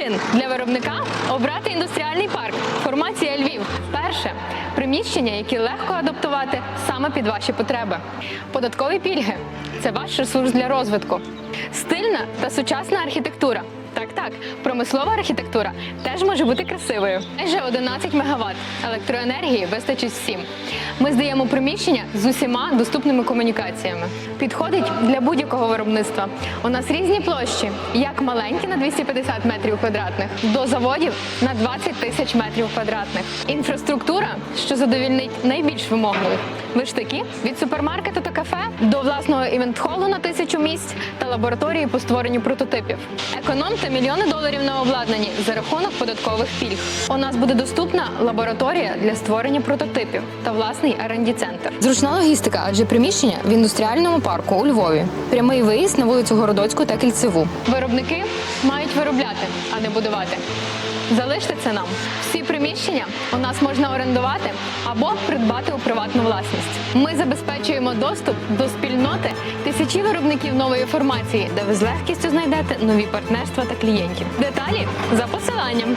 причин для виробника обрати індустріальний парк. Формація Львів. Перше приміщення, які легко адаптувати саме під ваші потреби. Податкові пільги це ваш ресурс для розвитку. Стильна та сучасна архітектура. Так, так, промислова архітектура теж може бути красивою. Майже 11 МВт електроенергії вистачить всім. Ми здаємо приміщення з усіма доступними комунікаціями. Підходить для будь-якого виробництва. У нас різні площі, як маленькі на 250 метрів квадратних, до заводів на 20 тисяч метрів квадратних. Інфраструктура, що задовільнить найбільш вимогливих. Виштаки від супермаркету та кафе до власного івент-холу на тисячу місць та лабораторії по створенню прототипів. Економте мільйони доларів на обладнанні за рахунок податкових пільг. У нас буде доступна лабораторія для створення прототипів та власний rd центр Зручна логістика, адже приміщення в індустріальному парку у Львові. Прямий виїзд на вулицю Городоцьку та Кільцеву. Виробники мають виробляти, а не будувати. Залиште це нам. Всі приміщення у нас можна орендувати або придбати у приватну власність. Ми забезпечуємо доступ до спільноти тисячі виробників нової формації, де ви з легкістю знайдете нові партнерства та клієнтів. Деталі за посиланням.